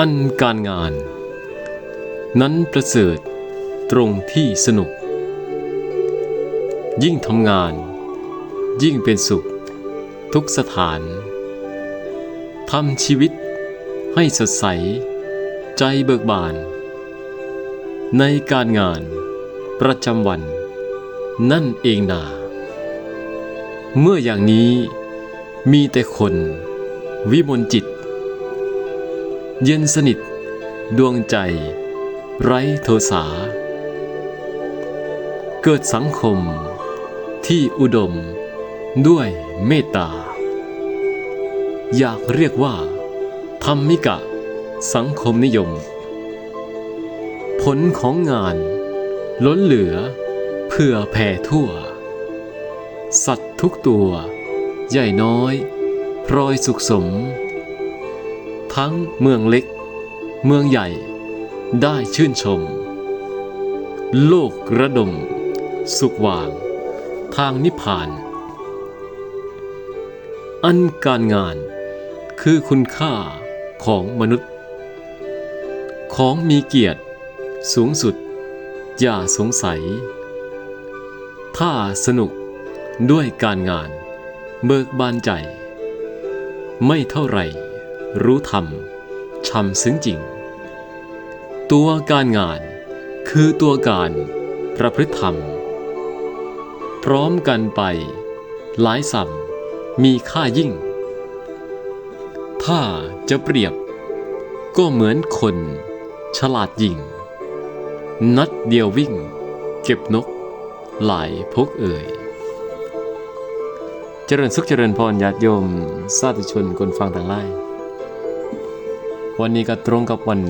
อันการงาน นั้นประเสริฐตรงที่สนุก ยิ่งทำงาน ยิ่งเป็นสุข ทุกสถานทำชีวิตให้สดใส ใจเบิกบาน ในการงานประจำวัน นั่นเองนา เมื่ออย่างนี้มีแต่คน วิมลจิต เย็นสนิท ดวงใจ ไร้โทสา เกิดสังคม ที่อุดม ด้วยเมตตา อยากเรียกว่า ธรรมิกะ สังคมนิยม ผลของงาน ล้นเหลือ เพื่อแผ่ทั่ว สัตว์ทุกตัว ใหญ่น้อยพลอยสุขสม ทั้งเมืองเล็ก เมืองใหญ่ ได้ชื่นชม โลกระดม สุขวาง ทางนิพพาน อันการงานคือคุณค่าของมนุษย์ ของมีเกียรติ สูงสุด อย่าสงสัย ถ้าสนุกด้วยการงาน เบิกบานใจ ไม่เท่าไหร รู้ธรรมชำซึ้งจริง ตัวการงานคือตัวการประพฤติธรรม พร้อมกันไป หลายสัมมีค่ายิ่ง ถ้าจะเปรียบ ก็เหมือนคน ฉลาดยิง นัดเดียววิ่ง เก็บนก หลายพกเอ่ยเจริญสุขเจริญพรญาติโยม สาธุชนคนฟังทั้งหลาย วันนี้ก็ตรงกับวัน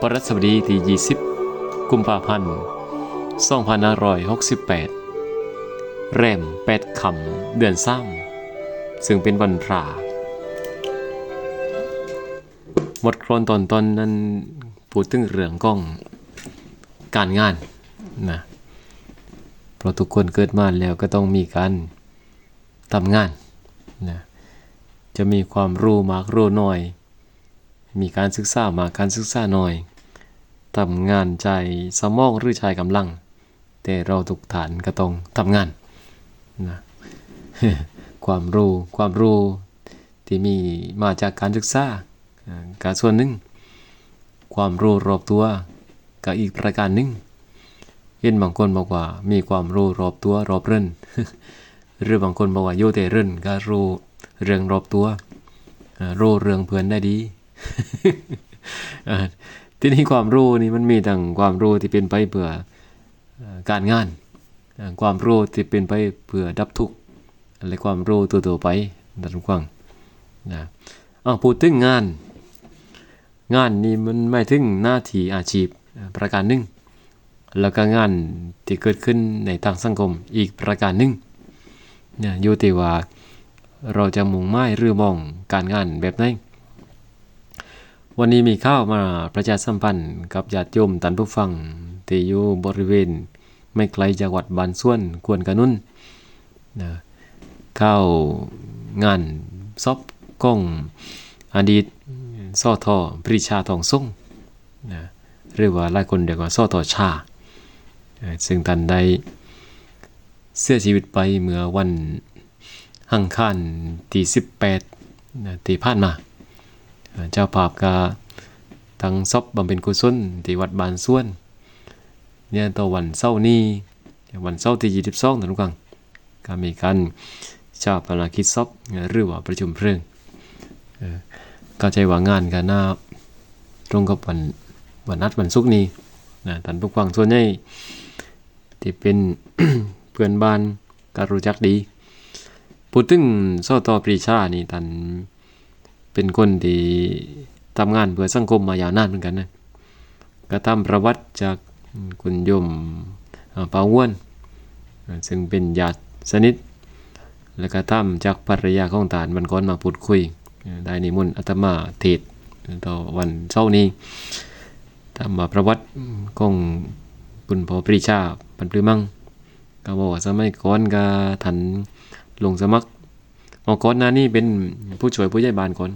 ปรัสบดีที่ 20 กุมภาพันธ์ 2568 แรมแปดคำเดือนซ้ำซึ่งเป็นวันพระหมดโครนตอนตอนนั้นพูดถึงเรื่องกล้องการงานนะเพราะทุกคนเกิดมาแล้วก็ต้องมีการทำงานนะจะมีความรู้มากรู้น้อย มีการศึกษามาการศึกษาหน้อยทำงานใจสมองหรือใจกำลัง แต่เราทุกฐานก็ต้องทำงานนะความรู้ความรู้ที่มีมาจากการศึกษาการส่วนหนึ่ง ความรู้รอบตัวกับอีกประการหนึ่งเห็นบางคนบอกว่ามีความรู้รอบตัวรอบเรื่นหรือบางคนบอกว่าโยเตเรื่นก็รู้เรื่องรอบตัวรู้เรื่องเพื่อนได้ดี ที่นี้ความรู้นี่มันมีทั้งความรู้ที่เป็นไปเพื่อการงาน ความรู้ที่เป็นไปเพื่อดับทุกข์และความรู้ตัวๆไปดันกว้างนะอ้าพูดถึงงาน งานนี่มันไม่ถึงหน้าที่อาชีพประการหนึ่งแล้วก็งานที่เกิดขึ้นในทางสังคมอีกประการหนึ่งเนี่ยอยู่ที่ว่าเราจะมุ่งหมายหรือมองการงานแบบไหน วันนี้มีข้าวมาประชาสัมพันธ์กับญาติโยมตันผู้ฟังที่อยู่บริเวณ ไม่ไกลจากวัดบานส่วนกวนกระนุนนะเข้างานซอบก้องอดีตซ่อทอปริชาทองส่งนะหรือว่าหลายคนเรียกว่าซ่อทอชา ซึ่งท่านได้เสียชีวิตไปเมื่อวันหังคารที่ 18นะที่ผ่านมา เจ้าภาพก็ทั้งซอบบำเพ็ญกุศลที่วัดบานส่วนเนี่ยต่อวันเสาร์นี้วันเสาร์ที่ 22ตุลาคมก็มีการชาปนกิจศพหรือว่าประชุมเพลิงเอ่อก็ใจว่างานกันหน่าตรงกับวันวันนัดวันศุกร์นี้นะท่านผู้ฟังส่วนใหญ่ที่เป็นเพื่อนบ้านก็รู้จักดีพูดถึงสตปรีชานี่ท่าน เป็นคนที่ทำงานเพื่อสังคมมายาวนานเหมือนกันนะก็ทำประวัติจากคุณยมปาว้วน ซึ่งเป็นญาติสนิท แล้วก็ทำจากภรรยาของตานวันก่อนมาพูดคุย ได้นิมนต์อาตมาเทศต่อวันเช้าร์นี้ทำมาประวัติของคุณพ่อปรีชาปันปลือมั่งก็บอกว่าสมัยก่อนก็ทันลงสมัครออกก่อนหน้านี้เป็นผู้ช่วยผู้ใหญ่บ้านก่อน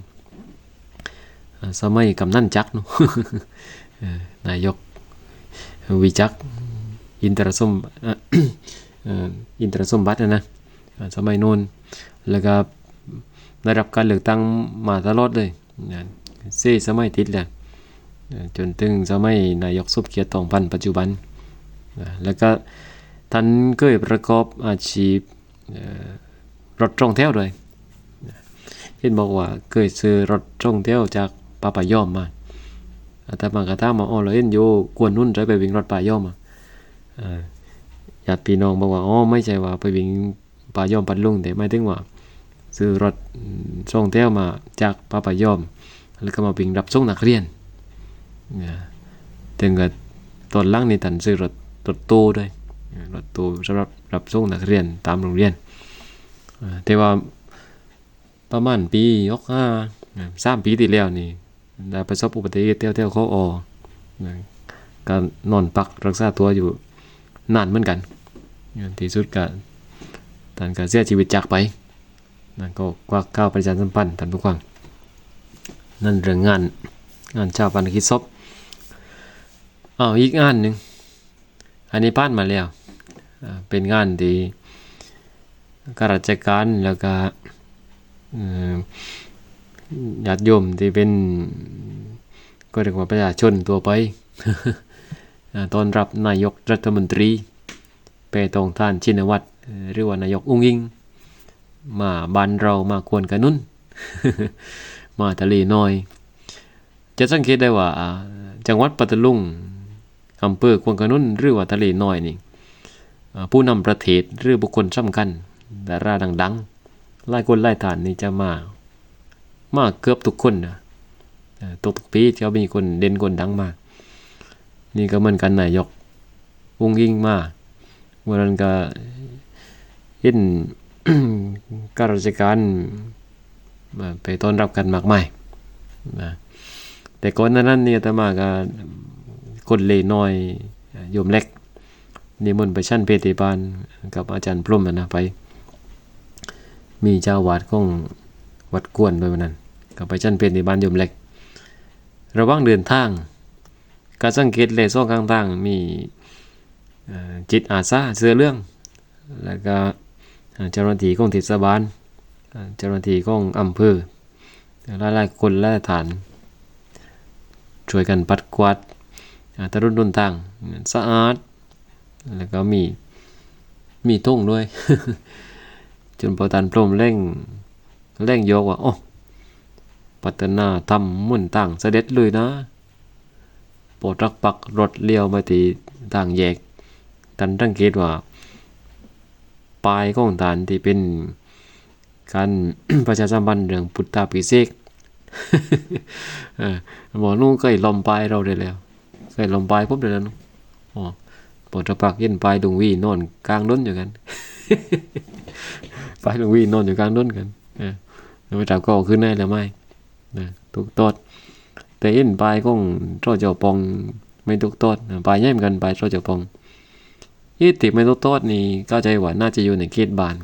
สมัยกำนันจักเนาะนายกวิจักอินทรสมอินทรสมบัตินะนะสมัยโน้นแล้วก็ได้รับการเลือกตั้งมาตลอดเลยนะสี่สมัยติดแหล้วเอ่อจนถึงสมัยนายกสุบเกียรติทองพันปัจจุบัน แล้วก็ท่านเคยประกอบอาชีพเอ่อรถตรงแถวด้วยเห็นบอกว่าเคยซื้อรถตรงแถวจาก ป้าปายอมมาอาตมากระทามาอ๋อเราเห็นอยู่กวนนุ่นใจะไปวิ่งรถป้ายอมอะเอ่อญาติพี่น้องบอกว่าอ๋อไม่ใช่ว่าไปวิ่งป้ายอมปัดลุงแต่หมายถึงว่าซื้อรถส่งแถวมาจากป้าปายอม แล้วก็มาวิ่งรับส่งนักเรียนถึงกับตอนล่างนี่ตันซื้อรถรถตู้ด้วยรถตู้สำหรับรับส่งนักเรียนตามโรงเรียนแต่ว่าประมาณปียกห้าสามปีที่แล้วนี่ ได้ประสบอุบัติเหตุเที่ยวเที่ยวเขาออนะก็นอนพักรักษาตัวอยู่นานเหมือนกันที่สุดก็ท่านก็เสียชีวิตจากไปนั่นก็กว่าก้าวประชาสัมพันธ์ท่านผู้ฟังนั่นเรื่องงานงานชาวปานกิจศพอ้าวอีกงานหนึ่งอันนี้ผ่านมาแล้วเป็นงานที่ข้าราชการแล้วก็ ญาติโยมที่เป็นก็เรียกว่าประชาชนตัวไปต้อนรับนายกรัฐมนตรีเปตองท่านชินวัตรเอ่อหรือว่านายกอุ้งอิง มาบ้านเรามาควรกันนุ่น มาทะเลน้อย จะสังเกตได้ว่า จังหวัดปัตตานีอำเภอควรกันนุ่น หรือว่าทะเลน้อยนี่ผู้นำประเทศหรือบุคคลสำคัญดาราดัง ๆ หลายคนหลายฐานนี่จะมา มากเกือบทุกคนนะอ่าทุกๆปีจะมีคนเด่นคนดังมาก นี่ก็เหมือนกันนายกอุ้งยิ่งมากวันนั้นก็เห็นข้าราชการไปต้อนรับกันมากมายนะแต่ก่อนนั้นเนี่ยตมาก็คนเลน้อยโยมเล็กนิมนต์ไปชั้นเพติบาลกับอาจารย์พรหมนะไป มีเจ้าวาดของ วัดกวนไปวันนั้นก็ไปชั้นเพติบาลโยมเล็ก ระว่างเดินทางก็สังเกตเลยซ่องข้างทางมีจิตอาสาเสื้อเรื่อง แล้วก็เจ้าหน้าที่ของเทศบาลเจ้าหน้าที่ของอำเภอหลายๆคนหลายฐาน ช่วยกันปัดกวาดตะรุ่นรุนต่างสะอาด แล้วก็มีมีทุ่งด้วย จนประธานพรมเร่ง เร่งยกว่าโอ้ปัตนาทำมุ่นต่างเสด็จเลยนะ โปรดรักปักรถเลี้ยวมาที่างแยกตันตั้งเกตว่า ปลายของฐานที่เป็นการประชาสัมพันธ์เรื่องพุทธาพิเศษกเออหมอนุ่งเคยลอมปลายเราได้แล้วเคยลอมปลายปุ๊บเดี๋ยวนั้นอ๋อปวดระปักเย็นปลายดวงวีนอนกลางด้นอยู่กัน ปลายดวงวีนอนอยู่กลางด้นกันเออ ไปจับก็ขึ้นได้หรือไม่นะทุกตอดแต่เห็นปลายของโจเจ้าปองไม่ทุกตอดนปลายแย่มกันปลายโจเจ้าปองยี่ติไม่ต้องโทษนี่เข้าใจว่าน่าจะอยู่ในเขตบ้าน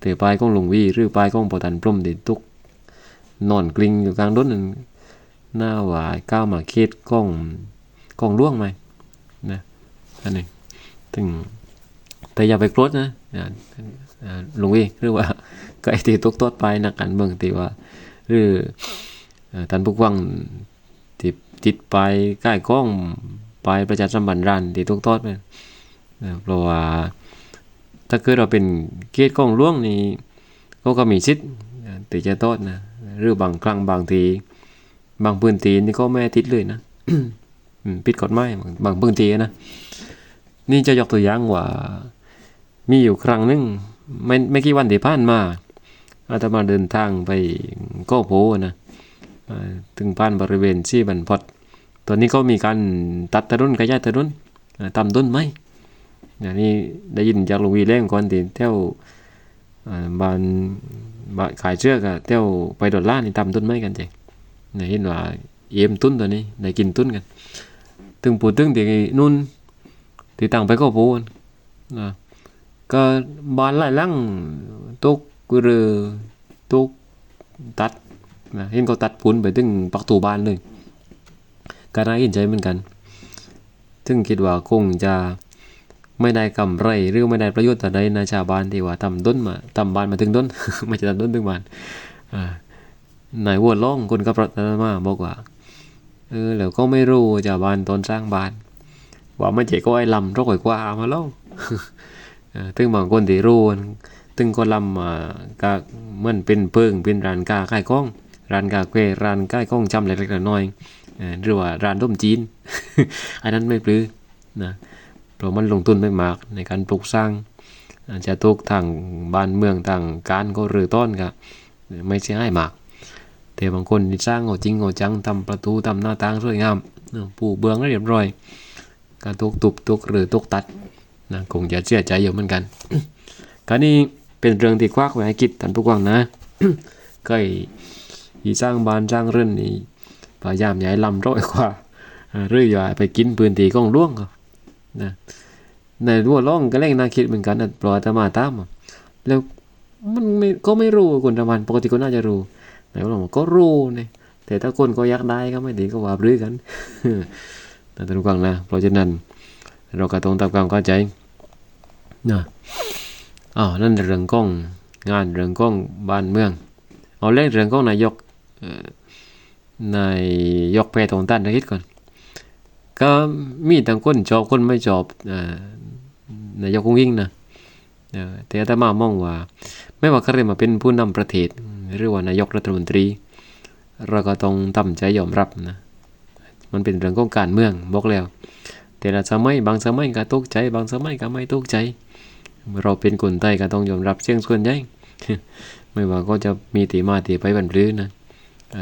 แต่ปลายของหลวงวีหรือปลายของปอตันพรหมติตุกนอนกลิ้งอยู่กลางรถนั่นหน้าหวายก้าวมาเขตกล้องกล้องล่วงไหมนะอันนี้ถึงแต่อย่าไปโกรธนะหลวงวีหรือว่า ก็ไอ้ที่ตุกโทษไปนักการเมืองที่ว่า หรือท่านผู้ฟังที่ติดไปใกล้กล้องไปประชาสัมพันธ์ร้านที่ตุกโทษไปเพราะว่าถ้าเกิดเราเป็นเกตของล่วงนี่ก็ก็มีสิทธิ์นะที่จะโทษนะหรือบางครั้งบางที บางพื้นที่นี่ก็ไม่ติดเลยนะอืมผิดกฎหมายบางบางพื้นที่นะนี่จะยกตัวอย่างว่า มีอยู่ครั้งหนึ่งไม่ไม่กี่วันที่ผ่านมา อาตมาเดินทางไปก็โพนะถึงผ่านบริเวณที่บันพดตอนนี้ก็มีการตัดตะรุ่นขยายตะรุนอ่าทำต้นไม้อย่างนี้ได้ยินจากหลวงวีเล่งก่อนที่เที่ยวบ้านขายเชือกอะเที่ยวไปดอลลานี่ทำต้นไม้กันเจเนี่ยเห็นว่าเยี่ยมตุ้นตัวนี้ได้กินตุ้นกันถึงปูดถึงที่นู่นที่ต่างไปก็ปูนนะก็บ้านหลายลังตุก หรือตุกตัดนะเห็นเขาตัดปูนไปถึงประตูบ้านเลยก็น่าเห็นใจเหมือนกันซึ่งคิดว่าคงจะไม่ได้กำไรหรือไม่ได้ประโยชน์แต่ใดนะชาวบ้านที่ว่าทำต้นมาทำบ้านมาถึงต้นไม่ใช่ทำต้นถึงบ้านนายวัวล่องคนกับรถนั้นมาบอกว่าเออแล้วก็ไม่รู้ชาวบ้านตอนสร้างบ้าน ว่าไม่ใช่ก็ไอ้ลำรกกว่ามาแล้วเออถึงบางคนที่รู้ ถึงก็ลำอ่าก็เหมันเป็นเพิงเป็นร้านกาขายของ ร้านกาแฟร้านขายของจำเล็กๆน้อยๆหรือว่าร้านต้มจีน อันนั้นไม่ปลื้อนะเพราะมันลงทุนไม่มากในการปลูกสร้างอาจจะตกทางบ้านเมืองต่างการก็เรือต้นก็ไม่ใช่ให้มาก แต่บางคนสร้างเอาจริงเอาจังทำประตูทำหน้าต่างสวยงามปูเบื้องให้เรียบร้อย การตกตุบตกหรือตกตัดนะคงจะเสียใจอยู่เหมือนกันการนี้ เป็นเรื่องที่ควักไว้ให้คิดท่านผู้กวางนะเคยที่สร้างบ้านสร้างเรื่อนนี่พยายามย่าให้ลำร้อยกว่าอ่าหรืออย่าไปกินพื้นที่ของล่วงก็นะในรั่วล่องก็เล่งน่าคิดเหมือนกันนะปล่อยแต่มาตามแล้วมันไม่ก็ไม่รู้คนทำมันปกติก็น่าจะรู้ไหนว่าเราก็รู้นี่แต่ถ้าคนก็อยากได้ก็ไม่ดีก็ว่าบรื้อกันนะท่านผู้งนะเพราะฉะนั้นเราก็ต้องทำความเข้าใจนะ อ้าวนั่นเรื่องของงานเรื่องของบ้านเมือง เอาเรื่องเรื่องของนายกนายกแพทองตันนะคิดก่อน ก็มีทั้งคนชอบคนไม่ชอบอนายกคงยิ่งนะแต่อาตมามองว่า ไม่ว่าใครมาเป็นผู้นำประเทศ หรือว่านายกรัฐมนตรี เราก็ต้องตั้มใจยอมรับนะมันเป็นเรื่องของการเมืองบอกแล้ว แต่ละสมัยบางสมัยก็ตกใจ บางสมัยก็ไม่ตกใจ เราเป็นคนไทยก็ต้องยอมรับเสียงส่วนใหญ่ไม่ว่าก็จะมีตีมาตีไปบันพลื้อนะ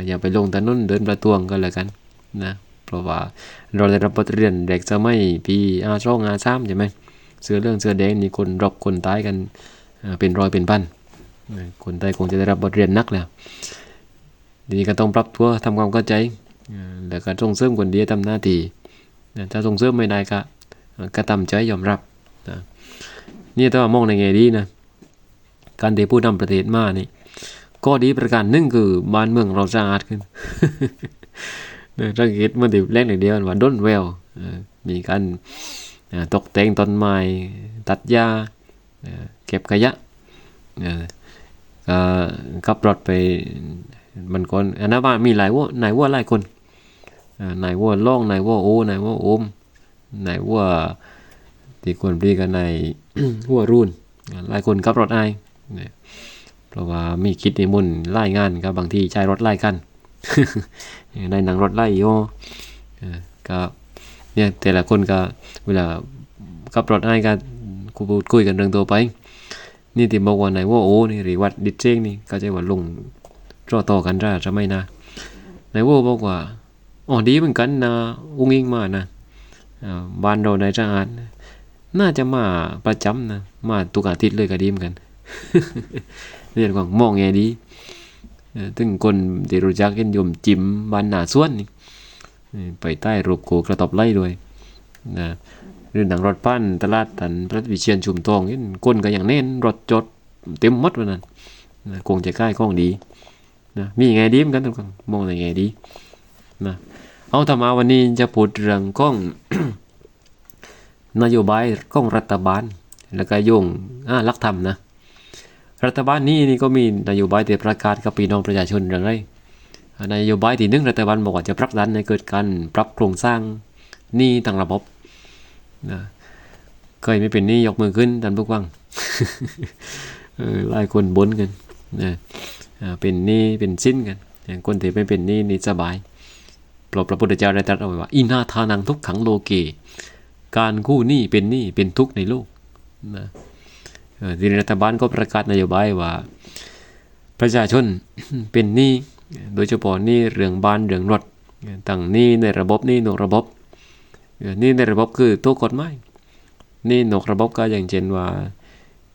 อย่าไปลงถนนเดินประท้วงก็แล้วกันนะเพราะว่าเราได้รับบทเรียนเด็กสมัยปีอาช่องอาซ้ำใช่ไหมเสื้อเรื่องเสื้อแดงนี่คนรบคนตายกันเป็นรอยเป็นพันคนไทยคงจะได้รับบทเรียนนักแล้วทีนี้ก็ต้องปรับตัวทำความเข้าใจเอ่อแล้วก็ส่งเสริมคนดีทำหน้าที่ถ้าส่งเสริมไม่ได้ก็เอ่อก็ทำใจยอมรับนะ นี่ถ้าว่ามองในแง่ดีนะการที่ผู้นำประเทศมานี่ก็ดีประการหนึ่งคือบ้านเมืองเราสะอาดขึ้นเนี่ยสังเกตเมื่อที่แรกอย่งเดียวว่าด้นแววมีการตกแต่งต้นไม้ตัดหญ้าเก็บขยะก็ขับรถไปมันคนอันนั้นว่ามีหลายวัวนายวัวหลายคนนายวัวล่องนายวัวโอนายวัวโอมนายวัว ที่คนปรีกันในายวัวรุ่นหลายคนขับรถไอ้ายเพราะว่ามีคิดในมุนไล่งานก็บบางทีใช้รถไล่กันในหนังรถไล่โยเออก็เนี่ยแต่ละคนก็เวลาขับรถไอ้ายก็คุยคุยกันเรื่องตัวไป นี่ที่บอกว่าไหนว่าโอ้นี่หรือวัดดิเจงนี่ก็จะว่าลงรอต่อกันได้จะไม่นะไหนว่าบอกว่าอ๋อดีเหมือนกันนะอุ้งอิงมานะบ้านเราในจังหวัด น่าจะมาประจำนะมาทุกอาทิตย์เลยก็ดีเหมือนกันเรียนว่ามองไงดีถึงคนที่รู้จักเห็นยมจิมบ้านหนาส่วนนี่ไปใต้รูปโกกระตอบไล่ด้วยนะหรือหนังรถปั้นตลาดตันพระวิเชียนชุมทองนี่คนก็อย่างแน่นรถจดเต็มหมดวันนั้นนะคงจะใกล้ข้องดีนะมีไงดีเหมือนกันทุกคนมองไงดีนะเอาทำมาวันนี้จะพูดเรื่องข้อง นโยบายของรัฐบาล แล้วก็ยงอ่าลักธรรมนะ รัฐบาลนี้นี่ก็มีนโยบายที่ประกาศกับพี่น้องประชาชนเรื่องไรนโยบายที่หนึ่งรัฐบาลบอกว่าจะผลักดันให้เกิดการปรับโครงสร้างหนี้ต่างระบบนะเคยไม่เป็นหนี้ยกมือขึ้นท่านผู้ฟังหลายคนบ่นกันนะเป็นหนี้เป็นสิ้นกันอย่างคนที่ไม่เป็นหนี้นี่สบายเพราะพระพุทธเจ้าได้ตรัสเอาไว้ว่าอินาทานังทุกขังโลเก การกู้หนี้เป็นหนี้เป็นทุกข์ในโลกนะทีนี้รัฐบาลก็ประกาศนโยบายว่า ประชาชนเป็นหนี้โดยเฉพาะหนี้เรื่องบ้านเรื่องรถต่างหนี้ในระบบหนี้นอกระบบเออนี่ในระบบคือตัวกฎหมายนี่นอกระบบก็อย่างเช่นว่า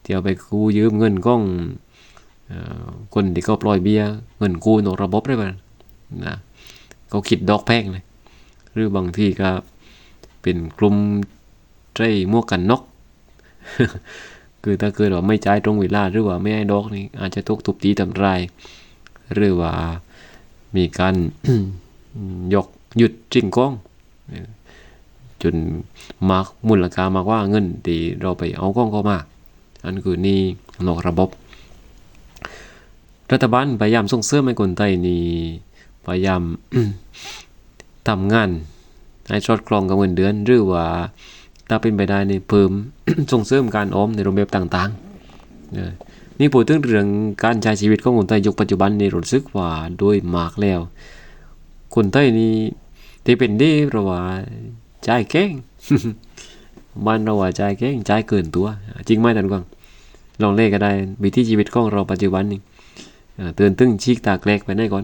ที่เอาไปกู้ยืมเงินก้องคนที่เขาปล่อยเบี้ยเงินกู้นอกระบบได้ป่ะนะเขาคิดดอกแพงเลยหรือบางที่ก็ เป็นกลุ่มใจหมวกกันนกคือถ้าเกิดว่าไม่จ่ายตรงเวลาหรือว่าไม่ให้ดอกนี่อาจจะตกทุบตีทำลายหรือว่ามีการยกหยุดจริงกองจนมากมูลค่ามากว่าเงินที่เราไปเอากองก็มาอันคือนี่นอกระบบ รัฐบาลพยายามส่งเสริมให้คนไทยนี่พยายามทำงาน ให้สอดคล้องกับเงินเดือน หรือว่าถ้าเป็นไปได้นี่เพิ่มส่งเสริมการออมในรูปแบบต่างๆเออนี่พูดถึงเรื่องการใช้ชีวิตของคนไทยยุคปัจจุบันนี่รู้สึกว่าโดยมากแล้ว คนไทยนี่ที่เป็นดีเพราะว่าจ่ายเก่งบ้านเราว่าจ่ายเก่งจ่ายเกินตัว จริงไหมท่านกวางลองเล่ก็ได้วิถีชีวิตของเราปัจจุบันนี่เอ่อเตือนตึงชีกตาแกลกไปไหนก่อน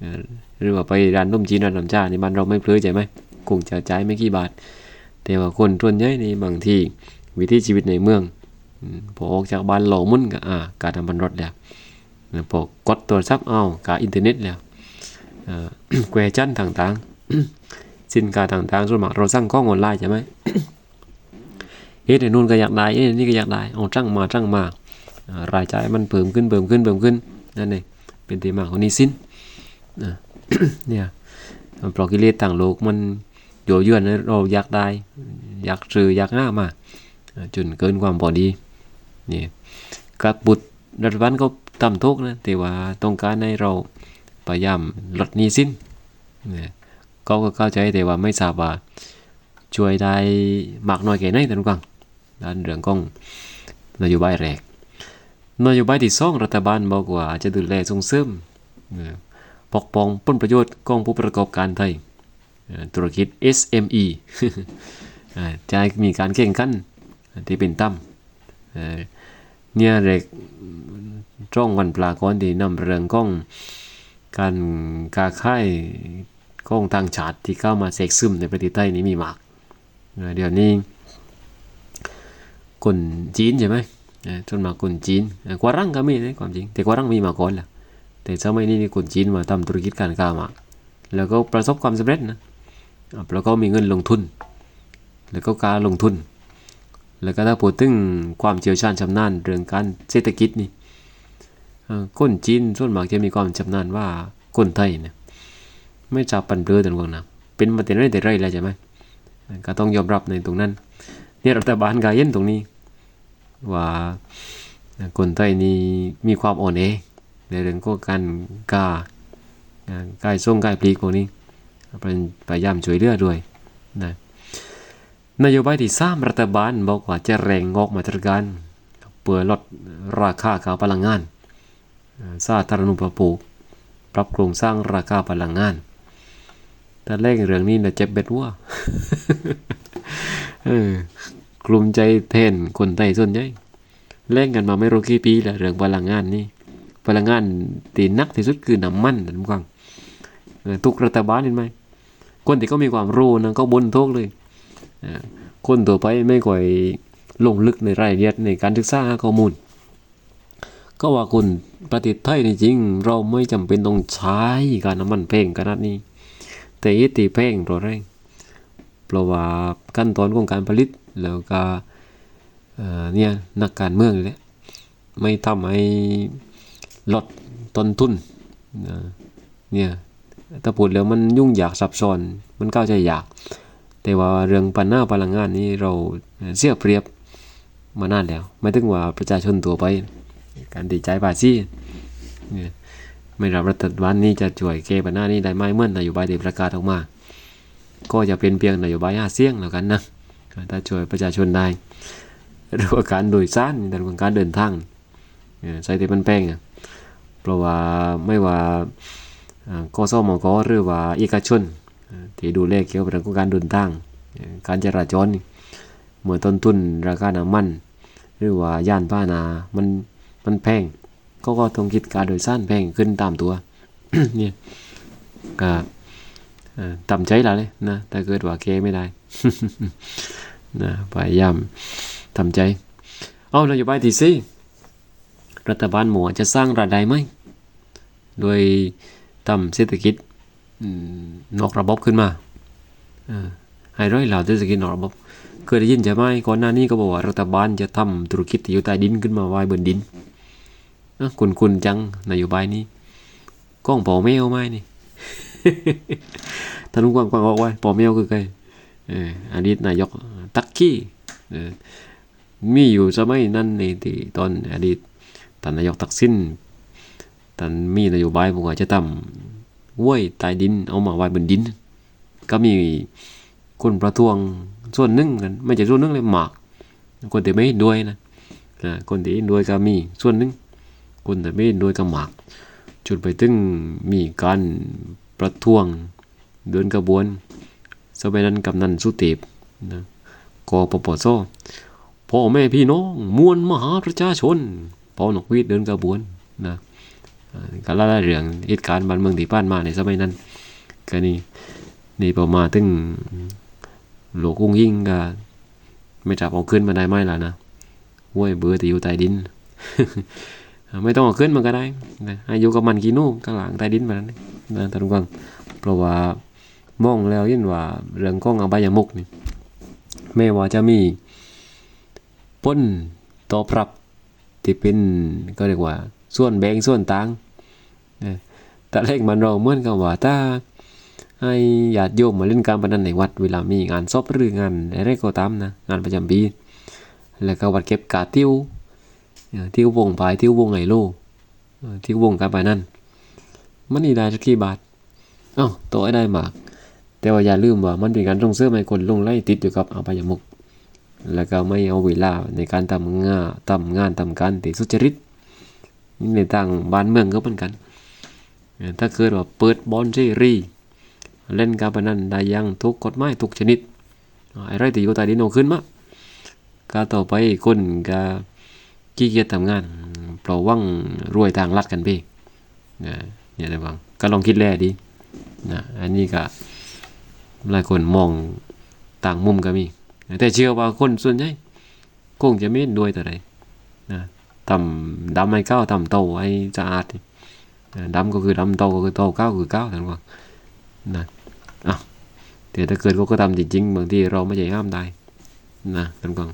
เอ่อหรือว่าไปร้านนมจีนร้านน้ำชาในบ้านเราไม่เพลือใจไหม คงจะจ่ายไม่กี่บาท แต่ว่าคนส่วนใหญ่นี่บางทีวิถีชีวิตในเมืองพอออกจากบ้านหล่อมุ่นก็อ่าการทำบันรถแล้วพอกดโทรศัพท์เอากาอินเทอร์เน็ตแล้วเอ่อแควชั่นต่างๆ สินค้าต่างๆส่วนมากเราสั่งข้องออนไลน์ใช่ไหมเอ๊ะเดนู่นก็อยากได้เอ๊ะเดี๋ยนี่ก็อยากได้เอาสั่งมาสั่งมารายจ่ายมันเพิ่มขึ้นเพิ่มขึ้นเพิ่มขึ้นนั่นเองเป็นที่มาของนี้สินนเนี่ยเพราะกิเลสต่างโลกมัน โยเยวนให้เราอยากได้ อยากซื้ออยากหน้ามาจนเกินความพอดีนี่กับบุตรรัฐบาลก็ทำทุกนะแต่ว่าต้องการให้เราพยายามลดหนี้สินเนี่ยก็เข้าใจแต่ว่าไม่ทราบว่าช่วยได้มากน้อยแค่ไหนท่านผู้ฟังด้านเรื่องของนโยบายแรกนโยบายที่สองรัฐบาลบอกว่าจะดูแลส่งเสริมปกป้องผลประโยชน์ของผู้ประกอบการไทย ธุรกิจ SME อ่าจะมีการแข่งขันที่เป็นต่ำเอ่อเนี่ยเด็กจ้องวันปลากรที่นำเรื่องของการกาค่ายของทางชาติที่เข้ามาแทรกซึมในประเทศไทยนี้มีมาก เดี๋ยวนี้คนจีนใช่ไหมเอ่อส่วนมากคนจีนเอ่อกวารังก็มีนะความจริง แต่กวารังมีมาก่อนแหละแต่สมัยนี้นี่คนจีนมาทำธุรกิจการค้ามากแล้วก็ประสบความสำเร็จนะ แล้วก็มีเงินลงทุน แล้วก็การลงทุน แล้วก็ถ้าพูดถึงความเชี่ยวชาญชำนาญเรื่องการเศรษฐกิจนี่คนจีนส่วนมากจะมีความชำนาญว่าคนไทยเนี่ยไม่จับปันเบือแต่ว่านะเป็นมาแต่ไรแต่ไรแล้วใช่ไหมก็ต้องยอมรับในตรงนั้นเนี่ยรัฐบาลก็เห็นตรงนี้ ว่าคนไทยนี่มีความอ่อนแอในเรื่องของการกล้ากายส่งกายปลีกพวกนี้ พยายามช่วยเหลือด้วยนะนโยบายที่สามรัฐบาลบอกว่าจะแรงงอกมาตรการเพื่อลดราคาค่าพลังงานสาธารณูปโภคปรับโครงสร้างราคาพลังงาน แต่แรกเรื่องนี้นะเจ็บเบ็ดว่าเออกลุ่มใจแทนคนไทยส่วนใหญ่แล่งกันมาไม่รู้กี่ปีแล้วเรื่องพลังงานนี่พลังงานตีนักที่สุดคือน้ำมันนะทุกคนเออทุกรัฐบาลเห็นไหม คนที่ก็มีความรู้นะก็บนทุกเลยคนตัวไปไม่ค่อยลงลึกในรายละเอียดในการศึกษาหาข้อมูล ก็ว่าคุณประเทศไทยนี่จริง เราไม่จำเป็นต้องใช้การน้ำมันแพงขนาดนี้ แต่อีตีแพงเพราะอะไรเพราะว่าขั้นตอนของการผลิตแล้วก็เนี่ยนักการเมืองนี่แหละไม่ทำให้ลดต้นทุนเนี่ย ถ้าพูดแล้วมันยุ่งยากซับซ้อน มันเข้าใจยาก แต่ว่าเรื่องปัญหาพลังงานนี้เราเสียเปรียบมานานแล้ว ไม่ถึงว่าประชาชนตัวไป การดีใจภาษีเนี่ยไม่รับรัฐบาลนี้จะช่วยแก้ปัญหานี้ได้ไหมเมื่อนโยบายที่ประกาศออกมา ก็จะเป็นเพียงนโยบายหาเสียงแล้วกันนะถ้าช่วยประชาชนได้หรือว่าการโดยสารในเรื่องการเดินทางเนี่ยใช้แต่มันแป้งเพราะว่าไม่ว่า กสมกหรือว่าเอกชนที่ดูแลเกี่ยวกับเรื่องของการเดินทาง การจราจรเมื่อต้นทุนราคาน้ำมัน หรือว่าย่านพานะมันมันแพงก็ก็ต้องคิดการโดยสารแพงขึ้นตามตัวเนี่ยก็ต่ำใจละเลยนะถ้าเกิดว่าแก้ไม่ได้นะพยายามทำใจ เอานโยบายที่สี่รัฐบาลหมัวจะสร้างรายได้ไหม โดย ทำเศรษฐกิจนอกระบบขึ้นมาเออให้ร้อยเหล่าเศรษฐกิจนอกระบบ เคยได้ยินใช่ไหมก่อนหน้านี้ก็บอกว่ารัฐบาลจะทำธุรกิจที่อยู่ใต้ดินขึ้นมาไว้บนดินนะคุณคุณจังนโยบายนี้กล้องปอแมวไหมนี่ท่านลุงกวางกวางบอกไว้ปอแมวคือใครอดีตนายกตักกี้มีอยู่สมัยนั้นในที่ตอนอดีตท่านนายกตักสิน ท่านมีนโยบายบอกว่าจะทำห้วยใต้ดินเอามาไว้บนดิน ก็มีคนประท้วงส่วนหนึ่งกันไม่ใช่ส่วนหนึ่งเลยหมากคนที่ไม่เห็นด้วยนะคนที่เห็นด้วยก็มีส่วนหนึ่งคนที่ไม่เห็นด้วยก็หมากจุดไปถึงมีการประท้วงเดินกระบวนสมัยนั้นกำนันสุเทพนะกปปสพ่อแม่พี่น้องมวลมหาประชาชนพอนกวีดเดินกระบวนนะ ก็ล่าเรื่องเหตุการณ์บ้านเมืองที่ผ่านมาในสมัยนั้นก็นี่นี่พอมาถึงหลวงกุ้งยิ่งก็ไม่จับเอาขึ้นมาได้ไหมล่ะนะห้วยเบื่อที่อยู่ใต้ดิน ไม่ต้องเอาขึ้นมันก็ได้นะอยู่กับมันกินนู่ข้างหลังใต้ดินแบบนั้นนะท่านผู้ฟังเพราะว่ามองแล้วเห็นว่าเรื่องของอบายมุกนี่ไม่ว่าจะมีพ้นตอบรับที่เป็นก็เรียกว่า ส่วนแบ่งส่วนต่างนะแต่เลขมันเราเหมือนกับว่าถ้าให้ญาติโยมมาเล่นการพนันในวัด เวลามีงานศพหรืองานอะไรก็ตามนะงานประจำปีแล้วก็วัดเก็บกาติ้วเอ่อที่วงไปที่วงไงโลเอ่อที่วงกันไปนั่นมันนี่ได้สักกี่บาทอ้าตัวไอ้ได้มากแต่ว่าอย่าลืมว่ามันเป็นการส่งเสริมให้คนลงไล่ติดอยู่กับอาบายมุก แล้วก็ไม่เอาเวลาในการทำงานทำงานทำการติดสุจริต นี่ในต่างบ้านเมืองก็เหมือนกัน ถ้าเกิดว่าเปิดบอลเสรีเล่นการพนันได้ยังทุกกฎหมายทุกชนิดไอ้ไรที่อยู่ใต้ดินเอาขึ้นมาก็ต่อไปคนก็ขี้เกียจทำงานเพราะว่างรวยทางลัดกันพี่นะเนี่ยได้ฟังก็ลองคิดแลดีนะอันนี้ก็หลายคนมองต่างมุมก็มี แต่เชื่อว่าคนส่วนใหญ่คงจะไม่เห็นด้วยแต่ใดนะ ทำดำให้เก้าทำโตให้สะอาดนี่นะดำก็คือดำโตก็คือโตเก้าคือเก้าท่านว่านะอะแต่ถ้าเกิดเขาก็ทำจริงๆบางทีเราไม่ใช่ห้ามได้นะท่านกอง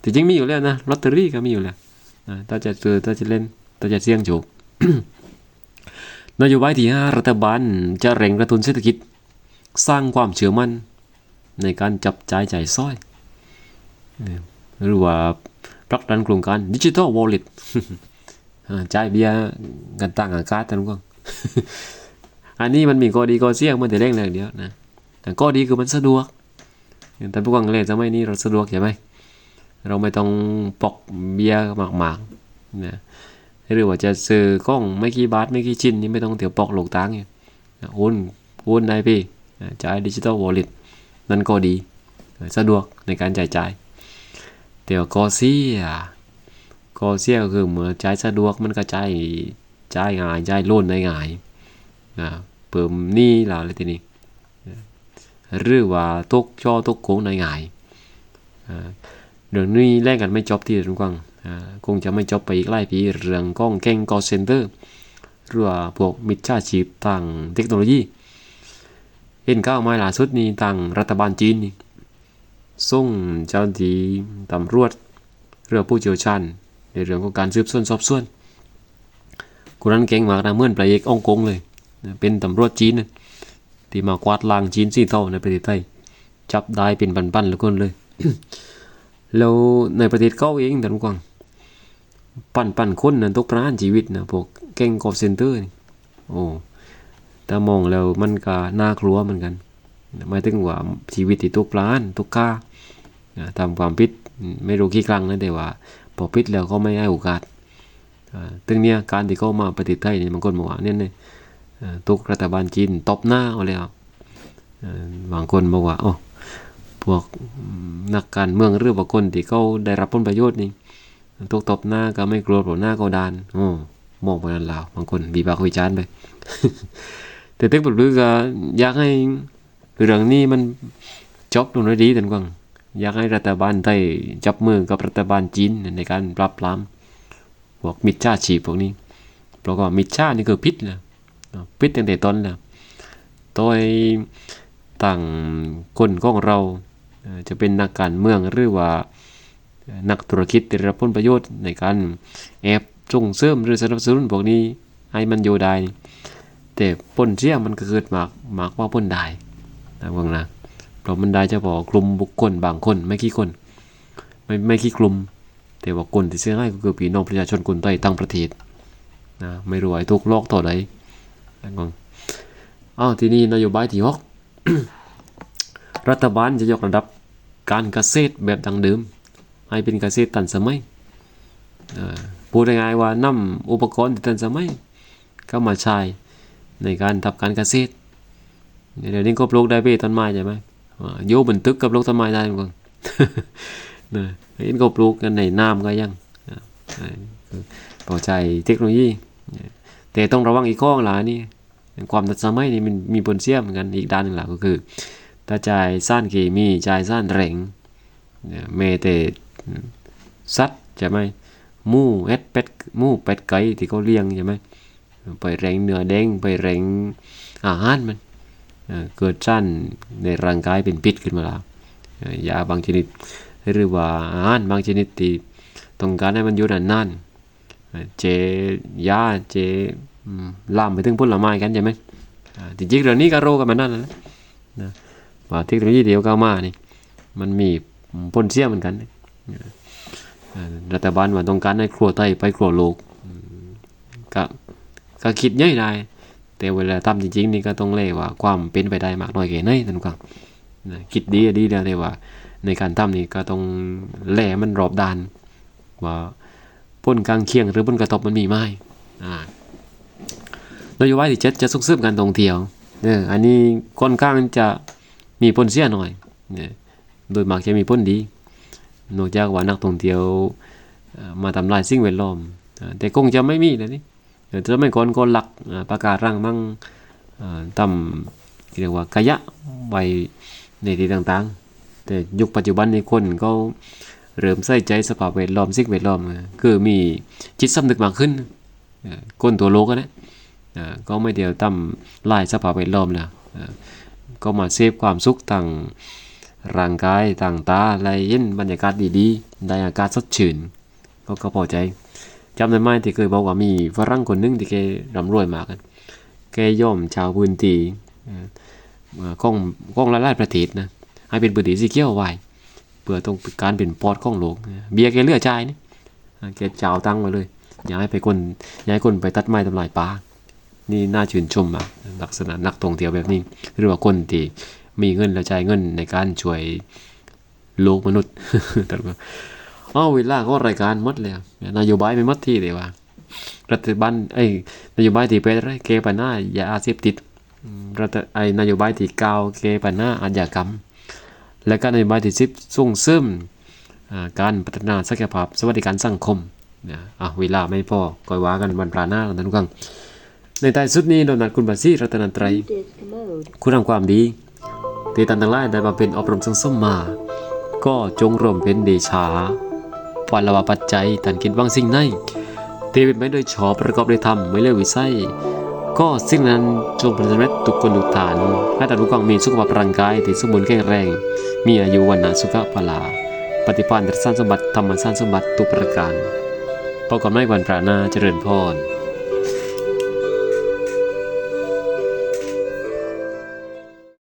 แต่จริงมีอยู่แล้วนะลอตเตอรี่ก็มีอยู่แล้วนะถ้าจะซื้อถ้าจะเล่นถ้าจะเสี่ยงโชคนโยบายที่ห้ารัฐบาลจะเร่งกระตุ้นเศรษฐกิจ สร้างความเชื่อมั่นในการจับจ่ายจ่ายสร้อยหรือว่า ผลักดันโครงการดิจิทัลวอลเล็ตจ่ายเบียร์กันต่างอากาศท่านผู้ฟังอันนี้มันมีข้อดีข้อเสียมันแต่เร่งแรงเดียวนะแต่ข้อดีคือมันสะดวกท่านผู้ฟังเลยสมัยนี้เราสะดวกใช่ไหมเราไม่ต้องปอกเบียร์หมากๆนะหรือว่าจะซื้อกล้องไม่กี่บาทไม่กี่ชิ้นนี่ไม่ต้องเถียวปอกหลกตังค์เนี่โอนโอนได้พี่จ่ายดิจิตอลวอลเล็ตนั่นก็ดี สะดวกในการจ่ายจ่าย แต่ว่าข้อเสียข้อเสียก็คือเหมือจ่ายสะดวกมันก็ใจ่ายจ่ายง่ายใจ่ายโล้นได้ง่ายนะเพิ่มหนี้แล้วอะไรทีนี้หรือว่าตกช่อตกโค้งได้ง่ายอ่าเรื่องนี้แลกกันไม่จบที่ทุกคนอ่าคงจะไม่จบไปอีกหลายปีเรื่องกล้องแก่งกอเซนเตอร์หรือว่าพวกมิจฉาชีพทางเทคโนโลยีเห็นก้าวมาล่าสุดนี้ทางรัฐบาลจีนนี่ ส่งเจ้าหน้าที่ตำรวจเรือผู้เชี่ยวชาญในเรื่องของการสืบสวนสอบสวนคนนั้นเก่งมากนะเมื่อนพระเอกองกงเลยเป็นตำรวจจีนที่มากวาดล้างจีนสีเทาในประเทศไทยจับได้เป็นปันๆแล้วคนเลยแล้วในประเทศเขาเองท่านผู้ฟังปั่นปั่นคนนั้นตกประหารชีวิตนะพวกแก๊งกอล์ฟเซ็นเตอร์นี่โอ้แต่มองแล้วมันก็น่ากลัวเหมือนกัน หมายถึงว่าชีวิตที่ตกประหารตกฆ่าทำความผิดไม่รู้กี่ครั้งนะแต่ว่าพอผิดแล้วก็ไม่ให้โอกาสตึงเนี้ยการที่เขามาประเทศไทยนี่บางคนบอกว่าเนี่ยเนี่ยตุกรัฐบาลจีนตบหน้าเอาแล้วเอ่อบางคนบอกว่าโอ้พวกนักการเมืองหรือว่าคนที่เขาได้รับผลประโยชน์นี่ตุกตบหน้าก็ไม่กลัวเพราะหน้าก็ดานโอ้มองไปนั่นลาวบางคนบีบากวิจารณ์ไปแต่ตึกปลือก็อยากให้ เรื่องนี้มันจบลงด้วยดีแต่กว่างอยากให้รัฐบาลไทยจับมือกับรัฐบาลจีนในการปราบปรามพวกมิจฉาชีพพวกนี้เพราะว่ามิจฉานี่คือพิษนะพิษตั้งแต่ต้นแล้วโดยต่างคนของเราจะเป็นนักการเมืองหรือว่านักธุรกิจที่ได้รับผลประโยชน์ในการแอบส่งเสริมหรือสนับสนุนพวกนี้ให้มันอยู่ได้แต่พ้นเสียมันก็เกิดมากมากว่าพ้นได้ะเบิ่งนะเพราะมันได้เฉพาะกลุ่มบุคคลบางคนไม่กี่คน ไม่ไม่กี่กลุ่ม แต่ว่าคนที่เสียหายก็คือพี่น้องประชาชนคนไทยทั้งประเทศนะไม่รว่าทุกโลกต่อใดนะงอ้าวที่นี้นโยบายที่หกรัฐบาลจะยกระดับการเกษตรแบบดังเดิม ให้เป็นเกษตรทันสมัยพูดง่ายๆว่านำอุปกรณ์ที่ทันสมัยเข้ามาใช้ในการทำการเกษตร เดี๋ยวนี้ก็ปลูกได้พี่ต้นไม้ใช่ไหมโยบนตึกกับปลูกต้นไม้ได้เหมือนกันนะเห็นก็ปลูกกันในน้ำก็ยังพอใจเทคโนโลยี แต่ต้องระวังอีกข้อหลายนี่ความทันสมัยนี่มันมีผลเสียเหมือนกันอีกด้านหนึ่งหละก็คือถ้าจ่ายซ่านเคมีจ่ายซ่านแรงเนี่ยแม้แต่สัตใช่ไหมมูเอ็ดเป็ดมูเป็ดไก่ที่เขาเลี้ยงใช่ไหมไปแรงเนื้อแดงไปแรงอาหารมัน เกิดซ่านในร่างกายเป็นพิษขึ้นมาแล้วยาบางชนิดหรือว่าอาหารบางชนิดที่ต้องการให้มันอยู่นานๆเอ่อเจยาเจอืมลามไปถึงผลไม้กันใช่ไหมจริงๆเรื่องนี้ก็โรกันมานั่นแหละนะว่าเทคโนโลยีเดียวก็เอามานี่มันมีผลเสี้ยเหมือนกันรัฐบาลว่าต้องการให้ครัวไทยไปครัวโลกก็ก็คิดย่อยได้ แต่เวลาทำจริงๆนี่ก็ต้องเล่ว่าความเป็นไปได้มากน้อยแค่ไหนนั่นก็คิดดีดีแล้วแต่ว่า ในการทำนี่ก็ต้องแล่มันรอบด้าน ว่าพ้นกลางเคียงหรือพ้นกระทบมันมีไหมอ่านโยบายที่เจ็ดจะส่งเสริมการท่องเที่ยวเอออันนี้ค่อนข้างจะมีผลเสียหน่อยเนี่ยโดยมากจะมีผลดี นอกจากว่านักท่องเที่ยวมาทำลายสิ่งแวดล้อมเอ่อแต่คงจะไม่มีนะนี่ จะไม่ก่อนก็หลักประกาศร่างมั่งเอ่ำเรียกว่าขยะไวในที่ต่างๆ แต่ยุคปัจจุบันในคนก็เริ่มใส่ใจสภาพแวดล้อมสิ่งแวดล้อมคือมีจิตสำนึกมากขึ้นเออคนตัวโลกนะก็ไม่เดียวทำลายสภาพแวดล้อมแล้วก็มาเซฟความสุขต่างร่างกายต่างตาอะไรเย็นบรรยากาศดีๆ ได้อากาศสดชื่น ก็ก็พอใจ จำได้ไหมที่เคยบอกว่ามีฝรั่งคนหนึงที่แกร่ำรวยมากอะแกย่อมชาวพื้นที่เอ่อเอ่อของของหลายประเทศนะให้เป็นพื้นที่สีเขียวไว้เพื่อต้องการเป็นปอดของโลก เบียร์แกเลือใจนี่แกเจ้าตั้งไว้เลยอย่าให้ไปคนอย่าให้คนไปตัดไม้ทำลายป่านี่น่าชื่นชมมากลักษณะนักท่องเที่ยวแบบนี้หรือว่าคนที่มีเงินและจ่ายเงินในการช่วยโลกมนุษย์ แต่าอ้าวเวลาก็รายการมดแล้วนโยบายไม่มดที่เลยว่ารัฐบาลไอ้ยนโยบายที่เป็นไรแก้ปัญหายาเสพติดรัฐไอ้นโยบายที่เกาแก้ปัญหาอาญากรรม และก็นโยบายที่สิบส่งเสริมการพัฒนาศักยภาพสวัสดิการสังคมนะอะเวลาไม่พอก็ว่ากันวันปลาหน้ากันกังในท้ายสุดนี้เรานัดคุณบัซี่รัตนันตรัยคุณทำความดีที่ตันทั้งหลายได้มาเป็นอบรมสังสมมา ก็จงรวมเป็นเดชา ปัละวาปัจจัยตันคิดว่างสิ่งในที่เป็นไปโดยชอบประกอบด้วยธรรมไม่เลือกวิสัยก็สิ่งนั้นจงเป็นสำเร็จทุกคนทุกฐานให้ท่านผู้กังมีสุขภาพร่างกายที่สมบูรณ์แข็งแรง มีอายุวันนาสุขภาลา ปฏิปันธ์สร้างสมบัติธรรมสร้างสมบัติทุกประการประกอบไม่วันปราหนาเจริญพร